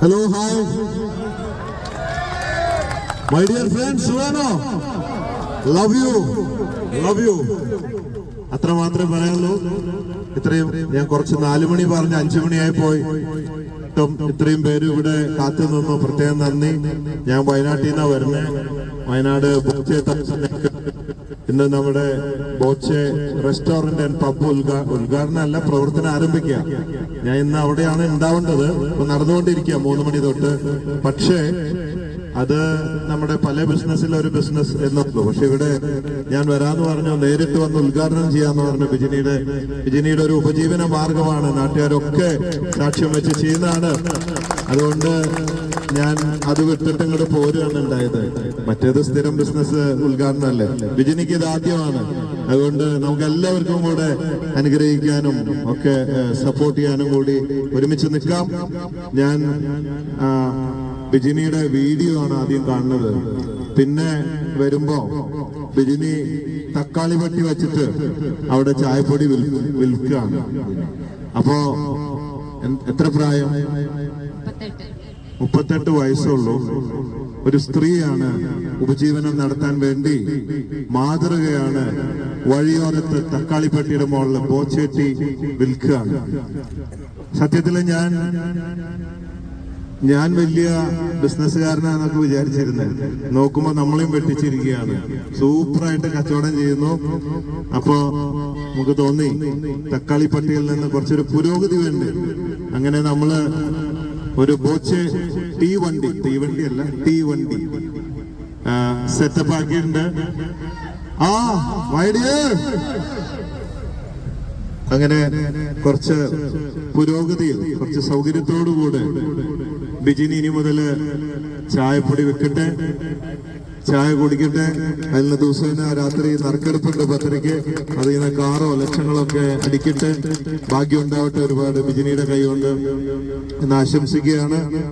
Hello hi my dear friends വേണോ love you love you അത്ര മാത്രമേ പറയാനുള്ളൂ. ഇത്രയും ഞാൻ കുറച്ച് നാലു മണി പറഞ്ഞ് അഞ്ചു മണിയായി പോയി. ഇത്രയും പേര് ഇവിടെ കാത്തു നിന്നു പ്രത്യേകം നന്ദി. ഞാൻ വയനാട്ടിൽ നിന്നാണ് വരുന്നത് വയനാട് ഇന്ന് നമ്മുടെ ബോച്ചെ റെസ്റ്റോറന്റ് ആൻഡ് പബ് ഉദ്ഘാ ഉദ്ഘാടനം അല്ല പ്രവർത്തനം ആരംഭിക്കുക. ഞാൻ ഇന്ന് അവിടെയാണ് ഉണ്ടാവേണ്ടത്. ഇപ്പൊ നടന്നുകൊണ്ടിരിക്കുക മൂന്ന് മണി തൊട്ട്. പക്ഷേ അത് നമ്മുടെ പല ബിസിനസ്സിലെ ഒരു ബിസിനസ് എന്നുള്ളൂ പക്ഷെ ഇവിടെ ഞാൻ വരാന്ന് പറഞ്ഞു നേരിട്ട് വന്ന് ഉദ്ഘാടനം ചെയ്യാന്ന് പറഞ്ഞു ബിജിനിയുടെ ബിജിനിയുടെ ഒരു ഉപജീവന മാർഗമാണ്. നാട്ടുകാരൊക്കെ സാക്ഷ്യം വെച്ച് ചെയ്യുന്നതാണ്. അതുകൊണ്ട് ഞാൻ അത് വിട്ടിട്ട് ഇങ്ങോട്ട് പോരുകയാണ് ഉണ്ടായത്. മറ്റേത് സ്ഥിരം ബിസിനസ് ഉദ്ഘാടനം അല്ലേ ബിജിനിക്ക് ഇത് ആദ്യമാണ്. അതുകൊണ്ട് നമുക്ക് എല്ലാവർക്കും കൂടെ അനുഗ്രഹിക്കാനും ഒക്കെ സപ്പോർട്ട് ചെയ്യാനും കൂടി ഒരുമിച്ച് നിൽക്കാം. ഞാൻ ബിജിനിയുടെ വീഡിയോ ആണ് ആദ്യം കാണുന്നത്. പിന്നെ വരുമ്പോ ബിജിനി തക്കാളി പട്ടി വെച്ചിട്ട് അവിടെ ചായപ്പൊടി വിൽ- വിൽക്കുകയാണ്. അപ്പോ എത്ര പ്രായം? മുപ്പത്തെട്ട് വയസ്സുള്ളൂ. ഒരു സ്ത്രീയാണ് ഉപജീവനം നടത്താൻ വേണ്ടി മാതൃകയാണ് വഴിയോരത്ത് തക്കാളിപ്പെട്ടിയുടെ മുകളിൽ ബോച്ചേട്ടി വിൽക്കുകയാണ്. സത്യത്തിൽ ഞാൻ ഞാൻ വലിയ ബിസിനസ്സുകാരനാന്നൊക്കെ വിചാരിച്ചിരുന്നത് നോക്കുമ്പോ നമ്മളെയും വെട്ടിച്ചിരിക്കുകയാണ്. സൂപ്പറായിട്ട് കച്ചവടം ചെയ്യുന്നു. അപ്പോ നമുക്ക് തോന്നി തക്കാളി പട്ടിയിൽ നിന്ന് കുറച്ചൊരു പുരോഗതി വേണ്ടി? അങ്ങനെ നമ്മൾ ഒരു ബോച്ച് ടീ വണ്ടി ടീ വണ്ടി അല്ല ടീ വണ്ടി. സെറ്റപ്പ് ആക്കിയിട്ടുണ്ട്. ആ അങ്ങനെ കുറച്ച് പുരോഗതിയിൽ കുറച്ച് സൗകര്യത്തോടുകൂടെ ബിജിനി ഇനി മുതൽ ചായപ്പൊടി വെക്കട്ടെ. ചായ കുടിക്കട്ടെ. അതിന് ദിവസേന രാത്രി നറുക്കെടുപ്പുണ്ട് പത്തരയ്ക്ക് അതിൽ നിന്ന് കാറോ ലക്ഷങ്ങളൊക്കെ അടിക്കട്ടെ. ഭാഗ്യം ഉണ്ടാവട്ടെ ഒരുപാട്. ബിജിനിയുടെ കൈ കൊണ്ട് എന്ന് ആശംസിക്കുകയാണ്.